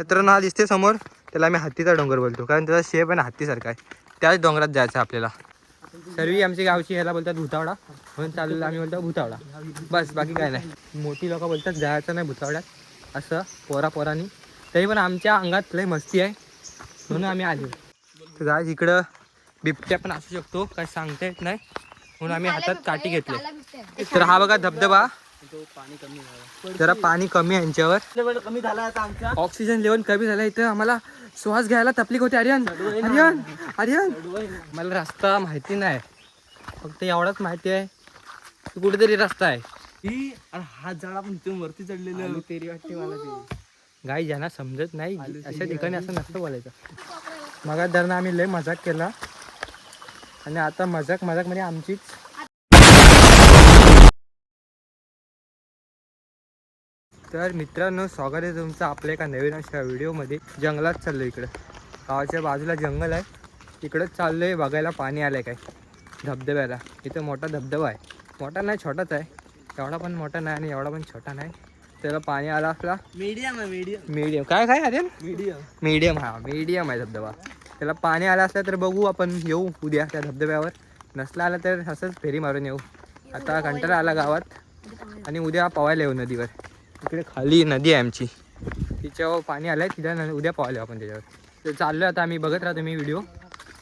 तर ना दिसते समोर त्याला आम्ही हत्तीचा डोंगर बोलतो. कारण त्याचा शेप आहे ना हत्तीसारखा आहे. त्याच डोंगरात जायचं आपल्याला. सर्वी आमची गावची ह्याला बोलतात भुतावडा. म्हणून चाललेलं आम्ही बोलतो भुतावडा. बस बाकी काय नाही. मोठी लोक बोलतात जायचं नाही भुतावड्यात. असं पोरा पोरानी तरी पण आमच्या अंगात लय मस्ती आहे. म्हणून आम्ही आलो. तर इकडं बिबट्या पण असू शकतो. काय सांगता येत नाही. म्हणून आम्ही हातात काठी घेतले. तर हा बघा धबधबा. जरा पाणी कमी आहे यांच्यावर. कमी झाला आता आमचा. ऑक्सिजन लेवल कमी झाला. इथं आम्हाला श्वास घ्यायला तकलीफ होते. आर्यन आर्यन आर्यन. मला रस्ता माहिती नाही. फक्त एवढाच माहिती आहे कुठेतरी रस्ता आहे. ही अरे हात झाड आपण इथून वरती चढलेलं तेरी वाटते मला ते गाई ज्यांना समजत नाही. अशा ठिकाणी असं नसतं बोलायचं. मग धरणं आम्ही लय मजाक केला. आणि आता मजाक मजाक म्हणजे आमचीच तर मित्रांनो स्वागत आहे तुमचं आपल्या एका नवीन अशा व्हिडिओमध्ये. जंगलात चाललो इकडं. गावाच्या बाजूला जंगल आहे. इकडंच चाललो आहे बघायला पाणी आलं आहे काय. धबधब्याला. इथं मोठा धबधबा आहे. मोठा नाही छोटाच आहे. एवढा पण मोठा नाही आणि एवढा पण छोटा नाही. त्याला पाणी आला असला मीडियम आहे मीडियम मीडियम काय काय आर्यन? मीडियम मीडियम हा. मीडियम आहे धबधबा. त्याला पाणी आलं असलं तर बघू आपण. येऊ उद्या त्या धबधब्यावर. नसलं आलं तर असंच फेरी मारून येऊ. आता कंटाळा आला गावात. आणि उद्या पवायला येऊ नदीवर. इकडे खाली नदी आहे आमची. तिच्यावर पाणी आलं आहे तिला उद्या येऊ आपण त्याच्यावर. तर चाललो आता आम्ही बघत राहतो मी व्हिडिओ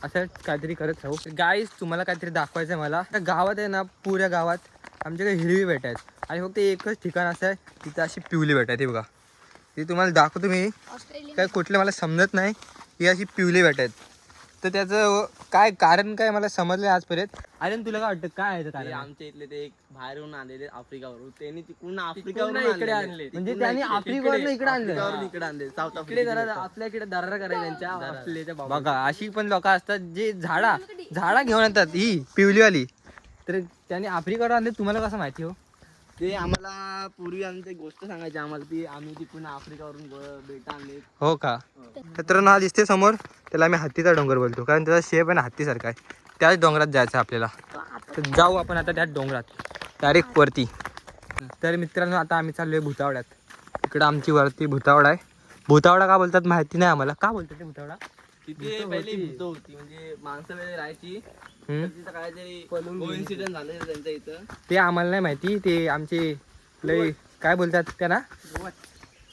असं काहीतरी करत राहू. गाईज तुम्हाला काहीतरी दाखवायचं आहे मला. त्या गावात आहे ना पुऱ्या गावात आमच्याकडे हिरवी बेट आहेत. आणि फक्त एकच ठिकाण असं आहे तिथं अशी पिवली बेट आहे ती बघा. ती तुम्हाला दाखवतो मी. काय कुठलं मला समजत नाही. ही अशी पिवली बेट आहेत. तर त्याचं काय कारण काय मला समजलं आजपर्यंत? अरे तुला काय वाटतं? काय आहे ते कारण? आमच्या इथले ते एक बाहेरून आलेले आफ्रिकावरून. त्यांनी तिकडून आफ्रिकावरून नाही इकडे आणले. म्हणजे त्यांनी आफ्रिकेवरनं इकडे आणलं. आफ्रिकावरून इकडे आणले. साऊथ इकडे जरा आफ्रिका आपल्या इकडे दरारा करायला त्यांच्या बाबा. बघा अशी पण लोक असतात जे झाडा झाडा घेऊन येतात ही पिवलीवाली तर त्यांनी आफ्रिकेवर आणले तुम्हाला कसं माहिती हो? ते आम्हाला पूर्वी आमची गोष्ट सांगायची आम्हाला ती आम्ही तिकडून आफ्रिकावरून ब- बेटा आणले. हो का? तर ना दिसते समोर. त्याला आम्ही हत्तीचा डोंगर बोलतो. कारण त्याचा शेप आहे ना हत्तीसारखा आहे. त्याच डोंगरात जायचं आपल्याला. तर जाऊ आपण आता त्याच डोंगरात. डायरेक्ट वरती. तर मित्रांनो आता आम्ही चाललोय भुतावड्यात. इकडं आमची वरती भुतावडा आहे. भुतावडा का बोलतात माहिती नाही आम्हाला. का बोलतात ते भुतावडा? तिथे पहिली भूत होती म्हणजे माणसं राहायची. हम्म? तर तिथं काहीतरी इन्सिडेंट झालेलं त्यांच्या इथं. ते आम्हाला नाही माहिती ते आमचे लय काय बोलतात त्या ना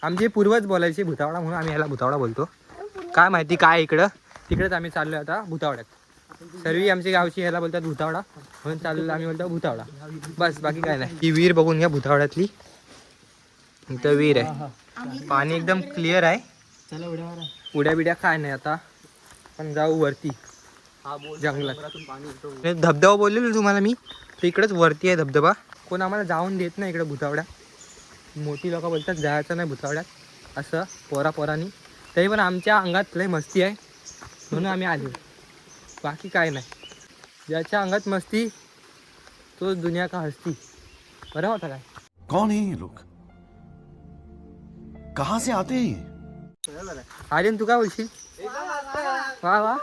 आमचे पूर्वज बोलायचे भुतावडा म्हणून आम्ही ह्याला भुतावडा बोलतो. काय माहिती काय इकडं? तिकडेच आम्ही चाललोय आता भुतावड्यात सर्वी आमची गावची ह्याला बोलतात भुतावडा म्हणून चाललेलं आम्ही बोलतो भुतावडा बस बाकी काय नाही. ही विहीर बघून घ्या भुतावड्यातली इथं विहीर आहे. पाणी एकदम क्लिअर आहे. उड्या बिड्या काय नाही आता. पण जाऊ वरती. हा बोल. जंगलात. हे धबधबा बोललेलो तुम्हाला मी? तर इकडेच वरती आहे धबधबा. कोण आम्हाला जाऊन देत नाही इकडे भुतावड्या. मोठी लोक बोलतात जायचं नाही भुतावड्यात. असं पोरा पोरानी तरी पण आमच्या अंगात लय मस्ती आहे. म्हणून आम्ही आलो. बाकी काय नाही. ज्याच्या अंगात मस्ती तो दुनिया का हसती. बरं होता काय? कौन है ये लोग? कहां से आते हैं ये? आर्यन तू काय बोलशील? वा वा.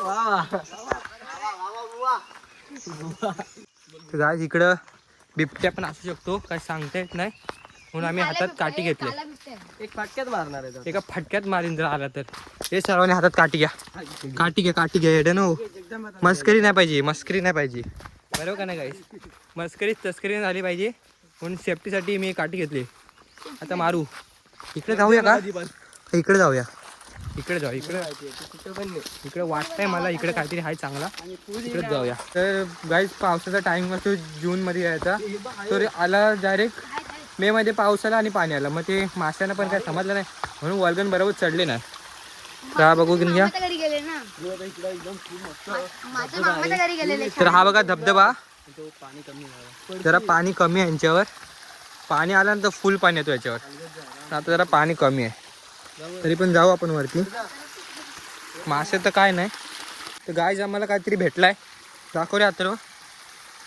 तर आज इकडं बिबट्या पण असू शकतो काय सांगता येत नाही. म्हणून आम्ही हातात काठी घेतली. एक फाटक्यात मारणार आहे तो. एका फटक्यात मारीन जर आला तर. हे सर्वांनी हातात काठी घ्या. काठी घ्या काठी घ्या एडे नो मस्करी नाही पाहिजे मस्करी नाही पाहिजे. बरोबर का नाही काही मस्करी तस्करी झाली पाहिजे. म्हणून सेफ्टीसाठी मी काठी घेतली. आता मारू. इकडे जाऊया का? इकडे जाऊया. इकडे जाऊ इकडे. इकडे वाटतंय मला इकडे काहीतरी आहे चांगला. इकडे जाऊया. तर गाईज पावसाचा टाइम असतो जून मध्ये यायचा. तर आला डायरेक्ट मे मध्ये पाऊस आला आणि पाणी आलं मग ते माश्यांना पण काय समजलं नाही. म्हणून वल्गन बरोबर चढले ना. तर बघू घ्या. तर हा बघा धबधबा. जरा पाणी कमी आहे यांच्यावर. पाणी आल्यानंतर फुल पाणी येतो याच्यावर. आता जरा पाणी कमी आहे. तरी पण जाऊ आपण वरती. मासे तर काय नाही. तर गाय आम्हाला काहीतरी भेटलाय. दाखव रे अथर्व.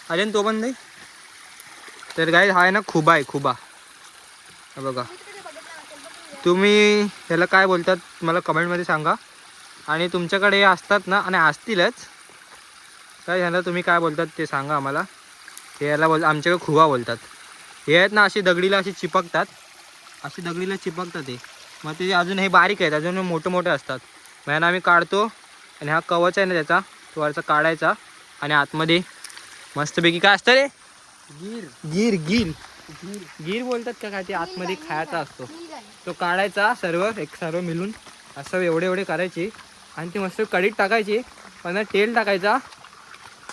अरे तो पण नाही? तर गाय हा आहे ना खुबा आहे खुबा. बघा. तुम्ही ह्याला काय बोलतात मला कमेंटमध्ये सांगा. आणि तुमच्याकडे हे असतात ना आणि असतीलच. काय ह्याला तुम्ही काय बोलतात ते सांगा आम्हाला. हे याला बोल आमच्याकडे खुवा बोलतात. हे आहेत ना अशी दगडीला अशी चिपकतात. अशी दगडीला चिपकतात हे. मग ते अजून हे बारीक आहेत अजून मोठं मोठे असतात. मग ह्यानं आम्ही काढतो आणि हा कवच आहे ना त्याचा तो वरचा काढायचा आणि आतमध्ये मस्तपैकी काय असतं रे? गिर. गिर गिर. गिर. बोलतात का काय? ते आतमध्ये खायचा असतो. तो काढायचा सर्व एक सर्व मिळून. असं एवढे एवढे करायचे. आणि ते मस्त कढीत टाकायचे. पण तेल टाकायचा.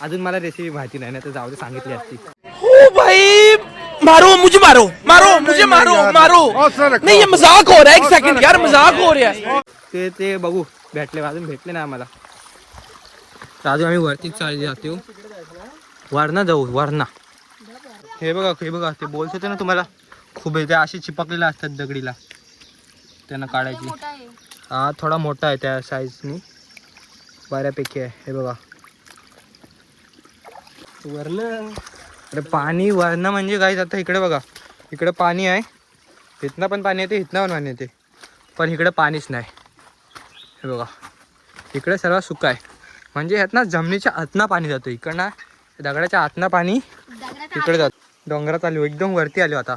अजून मला रेसिपी माहिती नाही ना तर जाऊ दे सांगितली असती. ओ भाई! मारो मुझे मारो मारो मुझे मारो मारो। नहीं ये मजाक हो रहा है एक सेकंड यार मजाक हो रहा है। ते ते बघू भेटले अजून भेटले ना आम्हाला. तर अजून आम्ही वरतीच चालली जातो वरना जाऊ वरना हे बघा हे बघा ते बोलत होते ना तुम्हाला खूप ते असे चिपकलेले असतात दगडीला. त्यांना काढायची. हा थोडा मोठा आहे त्या साईजनी बऱ्यापैकी आहे हे बघा. वरण. अरे पाणी वरणं म्हणजे काय आता इकडे बघा. इकडे पाणी आहे. इथनं पण पाणी येते इथनं पण पाणी येते. पण इकडे पाणीच नाही. हे बघा. इकडे सर्व सुका आहे. म्हणजे ह्यातनं जमिनीच्या आतनं पाणी जातो. इकडनं दगडाच्या आतनं पाणी इकडे जात. डोंगरात आलो. एकदम वरती आलो आता.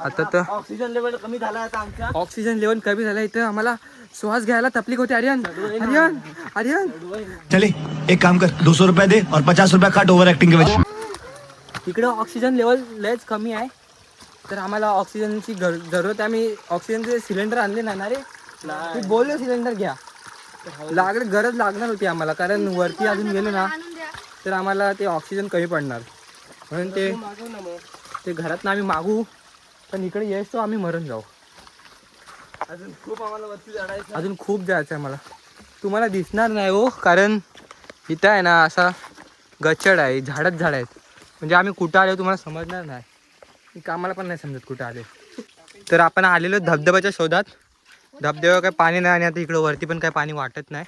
आता तर ऑक्सिजन लेवल कमी झाला आता आमचा ऑक्सिजन लेवल कमी झाला. इथं आम्हाला श्वास घ्यायला तकलीफ होते. आर्यन आर्यन आर्यन. चले एक काम कर. दो सौ रुपया दे और पचास रुपया काट ओवर एक्टिंग के वजह इकडं ऑक्सिजन लेवल लयच कमी आहे. तर आम्हाला ऑक्सिजनची गर जरूरत आहे. आम्ही ऑक्सिजनचे सिलेंडर आणले नाही ना रे? मी बोललो सिलेंडर घ्या. लागले गरज लागणार होती आम्हाला. कारण वरती अजून गेलो ना तर आम्हाला ते ऑक्सिजन कमी पडणार. म्हणून ते मागव ना मग. ते घरात आम्ही मागू पण इकडे येस तो आम्ही मरून जाऊ. अजून खूप आम्हाला वरती चढायचं अजून खूप जायचं आहे मला तुम्हाला दिसणार नाही हो कारण इथं आहे ना असा गचड आहे झाडच झाड आहेत. म्हणजे आम्ही कुठं आलो तुम्हाला समजणार नाही. की आम्हाला पण नाही समजत कुठं आले. तर आपण आलेलो धबधब्याच्या शोधात. धबधब्यावर काय पाणी नाही आणि आता इकडं वरती पण काय पाणी वाटत नाही.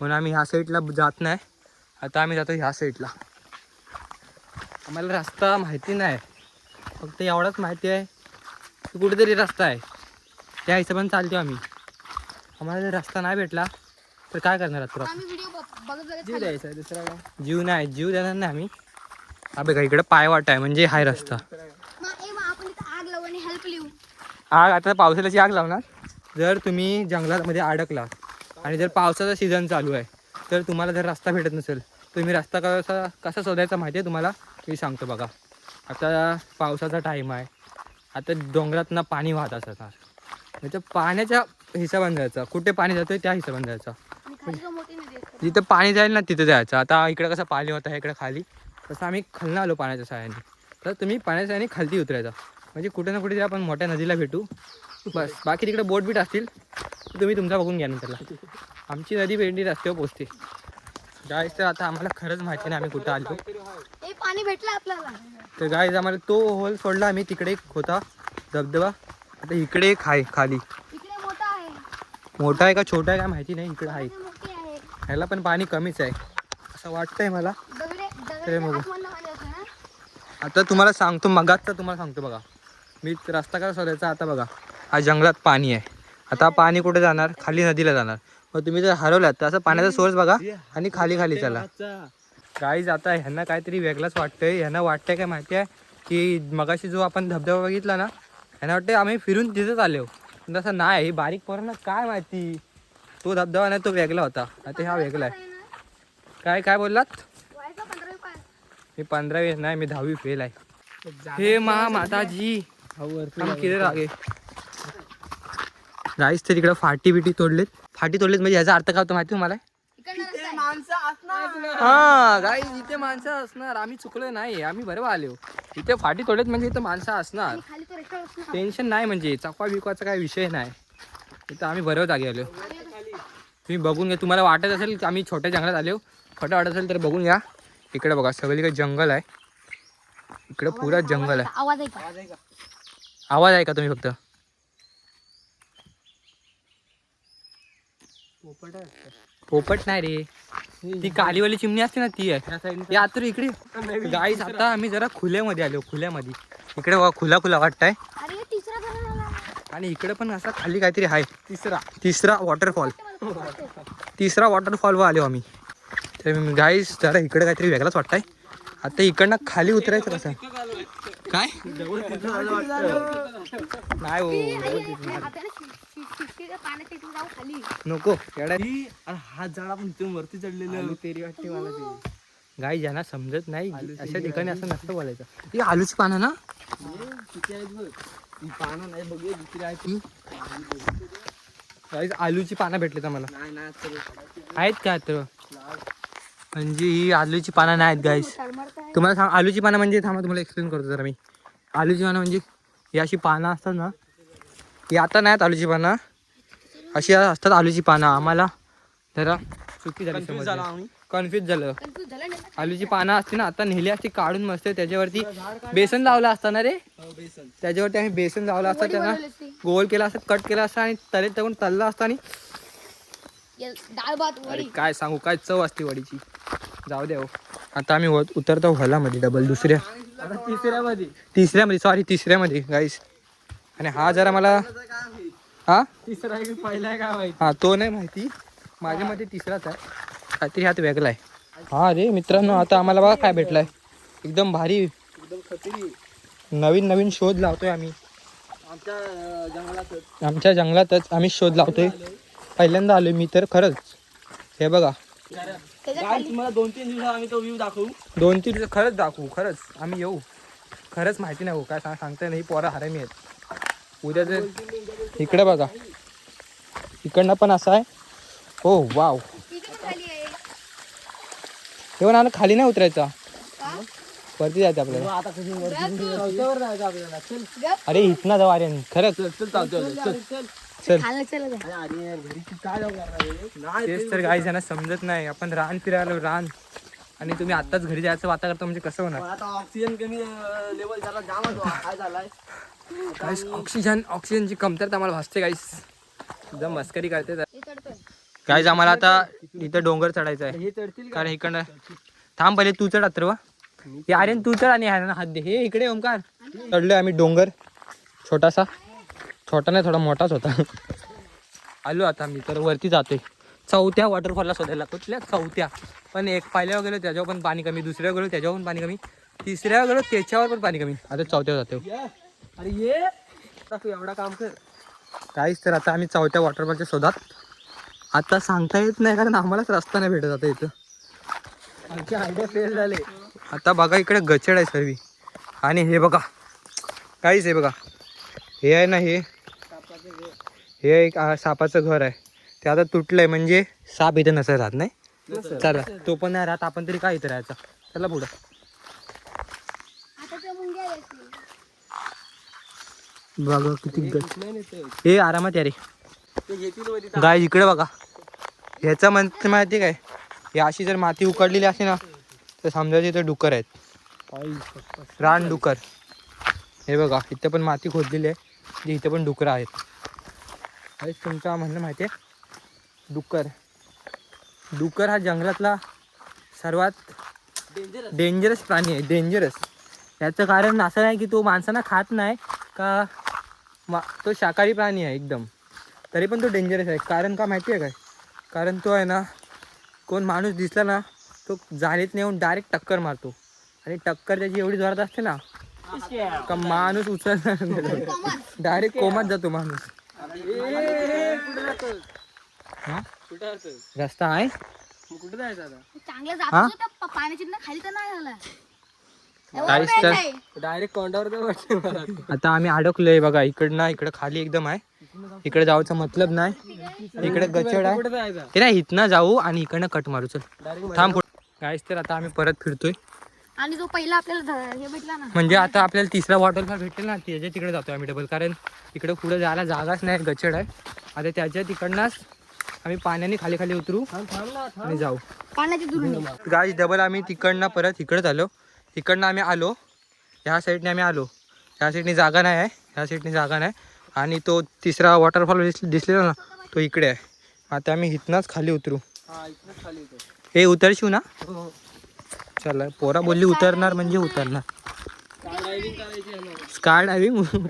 म्हणून आम्ही ह्या साईडला जात नाही. आता आम्ही जातो ह्या साईडला. आम्हाला रस्ता माहिती नाही. फक्त एवढाच माहिती आहे. की कुठेतरी रस्ता आहे. त्या हिशोबाने चालतो आम्ही. आम्हाला जर रस्ता नाही भेटला तर काय करणार आहोत जीव द्यायचा दुसरा जीव नाही जीव देणार नाही आम्ही. हा बघा इकडे पाय वाट आहे म्हणजे हाय रस्ता. आग लावू आणि हेल्प लिहू. आग आता पावसाळ्याची आग लावणार. जर तुम्ही जंगलामध्ये अडकला आणि जर पावसाचा सीझन चालू आहे तर तुम्हाला जर रस्ता भेटत नसेल तुम्ही रस्ता कसा कसा शोधायचा माहिती आहे तुम्हाला? मी सांगतो बघा. आता पावसाचा टाईम आहे. आता डोंगरातनं पाणी वाहत असणार. म्हणजे पाण्याच्या हिशोबाने जायचा. कुठे पाणी जातोय त्या हिशोबाने जायचा. जिथं पाणी जाईल ना तिथं जायचं. आता इकडे कसं पाणी होतं इकडे खाली. तसं आम्ही खालनं आलो पाण्याच्या सहाय्याने. तर तुम्ही पाण्याच्या सहाय्याने खालती उतरायचा. म्हणजे कुठे ना कुठे आपण मोठ्या नदीला भेटू. बस बाकी तिकडे बोट बीट असतील तुम्ही तुमचा बघून घ्या नंतरला. आमची नदी भेंडी रस्त्यावर पोचते. गाईज तर आता आम्हाला खरंच माहिती नाही आम्ही कुठं आलो. पाणी भेटलं आपल्याला. तर गाईज आम्हाला तो होल सोडला आम्ही तिकडे एक होता धबधबा. आता इकडे एक आहे खाली. मोठा आहे. का छोटा आहे का माहिती नाही इकडे आहे. ह्याला पण पाणी कमीच आहे. असं वाटतंय मला. ते बघू. आता तुम्हाला सांगतो मगाच तुम्हाला सांगतो बघा. मी रस्ता कसा शोधायचा आता बघा. हा जंगलात पाणी आहे. आता पाणी कुठे जाणार? खाली नदीला जाणार. मग तुम्ही जर हरवलात तर असं पाण्याचा सोर्स बघा आणि खाली खाली चला. काहीच आता ह्यांना काहीतरी वेगळंच वाटतंय. ह्यांना वाटतंय काय माहिती आहे? की मगाशी जो आपण धबधबा बघितला ना ह्यांना वाटतंय आम्ही फिरून तिथेच आलो. पण तसं नाही. ही बारीक पोरांना काय माहिती? तो धबधबा नाही तो वेगळा होता. आता हा वेगळा आहे. काय काय बोललात? मी पंधरावी नाही मी दहावी फेल आहे. हे मा माताजी. हम किधर आगे गाईस तर तिकडे फाटी बिटी तोडलेत. फाटी तोडलेत म्हणजे याचा अर्थ काय होतो माहिती तुम्हाला? हा गाईस इथे माणसं असणार. आम्ही चुकलो नाही आम्ही बरोबर आलो. इथे फाटी तोडलेत म्हणजे इथं माणसं असणार. टेन्शन नाही म्हणजे चकवा बिकवाचा काय विषय नाही. इथं आम्ही बरोबर जागी आलो. तुम्ही बघून घ्या. तुम्हाला वाटत असेल की आम्ही छोट्या जंगलात आलो. खोटं वाटत असेल तर बघून घ्या. इकडे बघा सगळीकडे जंगल आहे. इकडे पुरा जंगल आहे. आवाज आहे का आवाज आहे का तुम्ही फक्त. पोपट नाही रे. ती कालीवाली चिमणी असते ना ती आहे. तर इकडे. गाईस आता आम्ही जरा खुल्यामध्ये आलो खुल्यामध्ये. इकडे बघा खुला खुला वाटतंय. आणि इकडे पण असा खाली काहीतरी आहे. तिसरा. तिसरा वॉटरफॉल तिसरा वॉटरफॉल वर आलो आम्ही. तर गाईस जरा इकडे काहीतरी वेगळाच वाटतंय. आता इकडनं खाली उतरायचं कसं? काय? नाही हो नको. हात झाडा आपण इथून वरती चढलेलं तेरी वाटते मला ते गाई ज्यांना समजत नाही अशा ठिकाणी असं नसतं बोलायचं. ती आलूची पानं ना? पानं नाही बघ दुसरी आहे आलूची पानं भेटलीत आम्हाला मला. आहेत का तर म्हणजे ही आलूची पानं नाही आहेत गाईस तुम्हाला सांग आलूची पानं म्हणजे थांबा तुम्हाला एक्सप्लेन करतो जरा मी. आलूची पानं म्हणजे ही अशी पानं असतात ना ही आता नाहीत आलूची पानं. अशी असतात आलूची पानं. आम्हाला जरा चुकी झाली कन्फ्युज झालं आलूची पानं असते ना आता नेली असती काढून मस्त त्याच्यावरती बेसन लावलं असतं ना रे? हो, बेसन त्याच्यावरती आम्ही बेसन लावलं असतं त्यांना. गोल केला असता कट केला असता आणि तले टाकून तळला असता आणि डाळ भात अरे वडी काय सांगू काय चव असते वडीची. जाऊ द्या हो. आता आम्ही वर- उतरतो हॉलामध्ये डबल दुसऱ्या. आता तिसऱ्या मध्ये तिसऱ्यामध्ये सॉरी तिसऱ्यामध्ये गाईस आणि हा जरा मला हा? तिसरा आहे की पहिला आहे काय माहिती. हा तो नाही माहिती. माझ्या मध्ये तिसराच आहे. काहीतरी हात वेगळा आहे. हा रे मित्रांनो आता आम्हाला बघा काय भेटलाय. एकदम भारी. एकदम खतरी. नवीन नवीन शोध लावतोय आम्ही. आमच्या अं, जंगलातच. आमच्या जंगलातच आम्ही शोध लावतोय. पहिल्यांदा आलोय मी तर खरंच. हे बघा. त्याच्या काय तुम्हाला दोन तीन दिवसात आम्ही तो व्ह्यू दाखवू. दोन तीन दिवस खरंच दाखवू खरंच. आम्ही येऊ. खरंच माहिती नाही हो काय सांग सांगता नाही पोरं हरामी आहेत उद्या जर इकडे बघा. इकडनं पण असं आहे. हो वाव. तिकडे खाली आहे. येऊन आलं खाली नाही उतरायचा? वरती जायचं आपल्याला. अरे इथनं जाऊ अरे खरंच. चल. काय तेच तर काही जण समजत नाही. आपण रान फिरायला रान. आणि तुम्ही आताच घरी जायचं वाता करता म्हणजे कसं होणार? आता ऑक्सिजन कमी लेवल जरा जाम आहे. काय झालाय? गाईस ऑक्सिजन ऑक्सिजनची कमतरता आम्हाला भासते गाईस एकदम मस्करी करते. गाईज आम्हाला आता इथं डोंगर चढायचा आहे हे कारण इकडनं थांब पहिले तू चढ अत्र हे आर्यन तू चढ आणि ह्यानं हात दे. हे इकडे ओमकार चढलोय आम्ही डोंगर. छोटासा. छोटा नाही थोडा मोठाच होता. आलो आता मी तर वरती जातोय. चौथ्या वॉटरफॉलला शोधायला कुठल्या? चौथ्या. पण एक पहिल्यावर गेलो त्याच्यावर पण पाणी कमी. दुसऱ्यावर गेलो त्याच्यावर पण पाणी कमी. तिसऱ्यावर गेलो त्याच्यावर पण पाणी कमी. आता चौथ्यावर जातोय. अरे ये. एवढा काम कर. काहीच तर आता आम्ही चौथ्या वॉटरफॉलच्या शोधात. आता सांगता येत नाही कारण आम्हालाच रस्ता नाही भेटत आता इथं. आमचे आयडिया फेल झाले. आता बघा इकडे गचड आहे सर्वी. आणि हे बघा. काहीच आहे बघा. हे आहे ना हे. हे एक सापाचं घर आहे. ते आता तुटलंय म्हणजे साप इथं नसेल राहत नाही? चला तो पण नाही राहत. आपण तरी काय इथं राहायचा? चला पुढं. बघा किती हे आरामात या रे. गाय इकडे बघा. ह्याचं म्हणते माहिती काय? हे अशी जर माती उकडलेली असते ना तर समजायचे इथं डुकर आहेत. रान डुकर. हे बघा इथं पण माती खोदलेली आहे. जी इथं पण डुकरं आहेत. हेच तुमचं म्हणणं माहिती आहे. डुक्कर. डुक्कर हा जंगलातला सर्वात डेंजरस प्राणी आहे. डेंजरस याचं कारण असं नाही की तो माणसांना खात नाही का मा तो शाकाहारी प्राणी आहे एकदम. तरी पण तो डेंजरस आहे. कारण का माहिती आहे काय? कारण तो आहे ना कोण माणूस दिसला ना तो जाळीत नेऊन डायरेक्ट टक्कर मारतो. आणि टक्कर त्याची एवढी जोरात असते ना का माणूस उचलणार डायरेक्ट कोमात जातो माणूस? रस्ता आहे? कुठे जायचं आता चांगलं जात हा? होतं, प- पाण्याची ना खाली तर नाही झाला. एवढं काहीच तर- प्यायचं आहे. डायरेक्ट कोंडावर तर वाटते मला. आता आम्ही अडकलोय बघा इकडनं इकडं खाली एकदम आहे. इकडे जाऊचा मतलब नाही. इकडे गचड आहे. कुठे जायचं? हे नाही इथनं जाऊ आणि इकडनं कट मारू चल. डायरेक्ट थांब काहीच तर आता आम्ही परत फिरतोय. आणि जो पहिला आपल्याला ध- हे भेटला ना. म्हणजे आता आपल्याला तिसरा वॉटरफॉल भेटेल ना त्याच्या तिकडे जातोय आम्ही डबल कारण इकडे पुढे जायला जागाच नाही गचड आहे. आता त्याच्या तिकडनंच आम्ही पाण्याने खाली खाली उतरू ना आणि जाऊ. पाण्याची गाय डबल आम्ही तिकडनं परत इकडे आलो. इकडनं आम्ही आलो. ह्या साईडने आम्ही आलो. ह्या साईडने जागा नाही आहे. ह्या साईडने जागा नाही. आणि तो तिसरा वॉटरफॉल दिस दिसलेला ना तो इकडे आहे. आता आम्ही इथनंच खाली उतरू. हा खाली येतो हे उतरशिव ना? हो चला पोरा बोलली उतरणार म्हणजे उतरणार. ड्रायव्हिंग डायविंग स्काय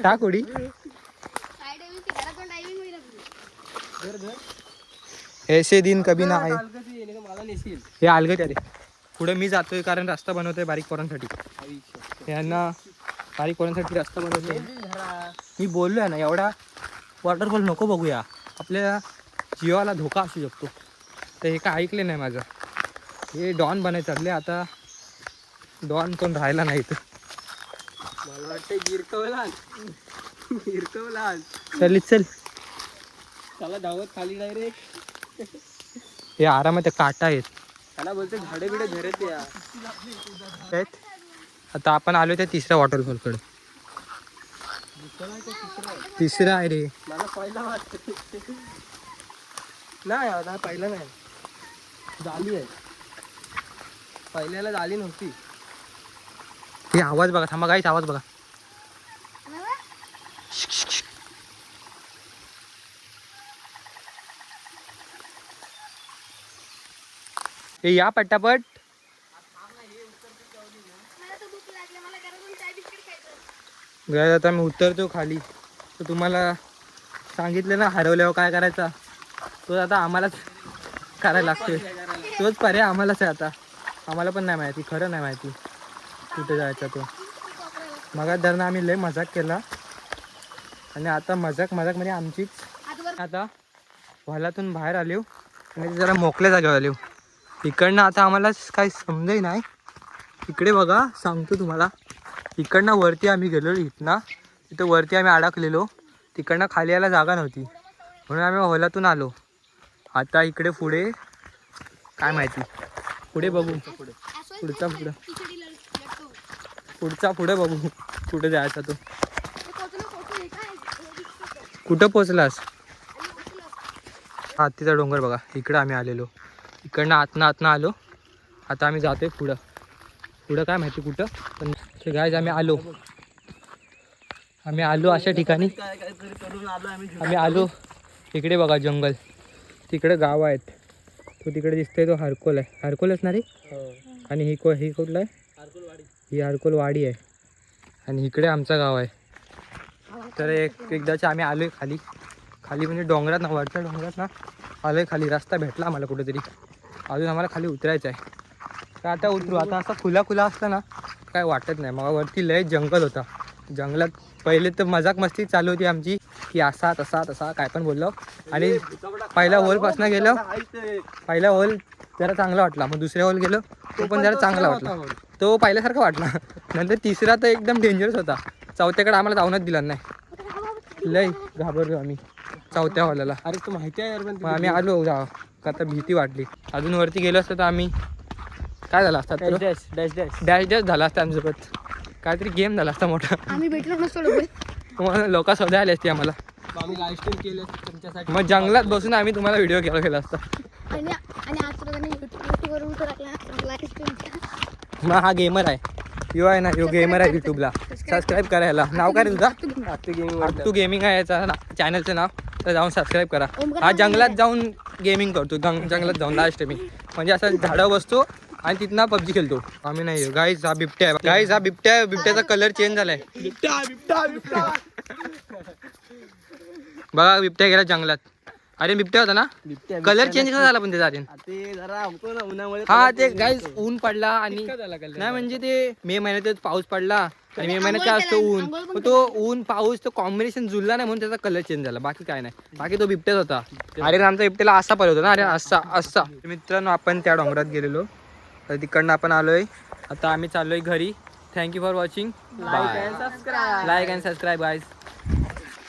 टाक उडी. ऐसे दिन कभी ना आहे हे आलगत अरे पुढे मी जातोय कारण रस्ता बनवतोय बारीक पोरांसाठी. यांना बारीक पोरांसाठी रस्ता बनवतोय. मी बोललोय ना एवढा वॉटरफॉल नको बघूया. आपल्या जीवाला धोका असू शकतो. तर हे काय ऐकले नाही माझं. हे डॉन बनायचं चालले आता डॉन कोण राहिला नाही इथं. मला वाटतं गिरकवला गिरकवला चल चल. त्याला धावत खाली डायरेक्ट हे आरामात काटा आहेत. त्याला बोलते झाडे बिडे धरत या. आहेत. आता आपण आलो त्या तिसऱ्या वॉटरफॉलकडे तिसरा आहे रे. मला पहिला वाटत नाही आता पहिला नाही. झाली आहे. पहिल्याला झाली नव्हती. हे आवाज बघा थांबा काहीच आवाज बघा. हे या खायचं गळ्यात आता मी उतरतो खाली. तर तुम्हाला सांगितलं ना हरवल्यावर काय करायचा? तो आता आम्हालाच करायला लागते तोच पर्याय आम्हालाच आहे आता. आम्हाला पण नाही माहिती खरं नाही माहिती. कुठे जायचा तो? मगात धरणं आम्ही लय मजाक केला. आणि आता मजाक मजाकमध्ये म्हणजे आमचीच आता हॉलातून बाहेर आलो आणि ते म्हणजे जरा मोकल्या जागेवर आलो इकडनं आता आम्हाला काही समजही नाही. इकडे बघा सांगतो तुम्हाला. इकडनं वरती आम्ही गेलो इथनं. तिथं वरती आम्ही अडकलेलो. तिकडनं खाली यायला जागा नव्हती. म्हणून आम्ही हॉलातून आलो. आता इकडे पुढे काय माहिती? पुढे बघू. पुढे पुढचा पुढं. पुढचा पुढे बघू. कुठे जायचा तो. ते हे हे. कुठं पोचलास. हातीचा डोंगर बघा. इकडं आम्ही आलेलो. इकडनं आतनं आतनं आलो. आता आम्ही जातोय पुढं. पुढं काय माहिती कुठं? पण गायज आम्ही आलो. आम्ही आलो अशा ठिकाणी. आम्ही आलो. इकडे बघा जंगल. तिकडे गाव आहेत. तो तिकडे दिसतोय तो हरकोल आहे. हरकोलच ना रे आणि ही को ही कुठला आहे? ही हरकोल वाडी आहे. आणि इकडे आमचं गाव आहे. तर एक एकदाच आम्ही आलोय खाली. खाली म्हणजे डोंगरात ना वरच्या डोंगरात ना आलोय खाली. रस्ता भेटला आम्हाला कुठेतरी. अजून आम्हाला खाली उतरायचं आहे. तर आता उतरू. आता असा खुला खुला असला ना काय वाटत नाही. मग वरती लय जंगल होता. जंगलात पहिले तर मजाक मस्ती चालू होती आमची. की असा तसा तसा काय पण बोललो. आणि पहिल्या होलपासनं गेलो. पहिला होल जरा चांगला वाटला. मग दुसऱ्या होल गेलो तो पण जरा चांगला वाटला. तो पहिल्यासारखा वाटला. नंतर तिसरा तर एकदम डेंजरस होता. चौथ्याकडे आम्हाला जाऊनच दिला नाही. लय घाबरलो आम्ही चौथ्या हॉलाला अरे तू माहिती आहे यार पण मग आम्ही आलो जा का आता भीती वाटली. अजून वरती गेलो असतं तर आम्ही काय झालं असतं dash dash dash dash dash dash झाला असता आमच्यासोबत. काहीतरी गेम झाला असता मोठा. आम्ही भेटलो नसतो डबे. मग लोक शोधा आली असती आम्हाला. आम्ही लाईव्ह स्ट्रीम केले तुमच्यासाठी. मग जंगलात बसून आम्ही तुम्हाला व्हिडिओ केला केला असता आणि आणि आज तर त्यांनी मग हा गेमर आहे. यो आहे ना यो गेमर आहे युट्यूबला सबस्क्राईब करायला. नाव काय तुझा तू गेमिंग आहे याचा चॅनलचं नाव तर जाऊन सबस्क्राईब करा. हा जंगलात जाऊन गेमिंग करतो. जंग- जंगलात जाऊन लास्ट मी. म्हणजे असं झाडावर बसतो आणि तिथनं पबजी खेळतो. आम्ही नाही गाईज हा बिबट्या आहे. गाईज हा बिबट्या आहे. बिबट्याचा कलर चेंज झालाय. बघा बिबट्या गेला जंगलात. अरे बिबट्या होता ना? कलर चेंज कसा झाला पण त्याचा आधी ते जरा होतो ना उन्हामुळे हा ते गाईज ऊन पडला आणि नाही म्हणजे ते मे महिन्यातच पाऊस पडला. आणि मे महिन्यात काय असतो ऊन? मग तो ऊन पाऊस तो कॉम्बिनेशन जुळला नाही म्हणून त्याचा कलर चेंज झाला. बाकी काय नाही. बाकी तो बिबट्याच होता. अरे आमचा बिबट्याला असा पाहिजे होता ना? अरे असा असा मित्रांनो आपण त्या डोंगरात गेलेलो. तर तिकडनं आपण आलोय. आता आम्ही चाललोय घरी. Thank you for watching like and subscribe like and subscribe guys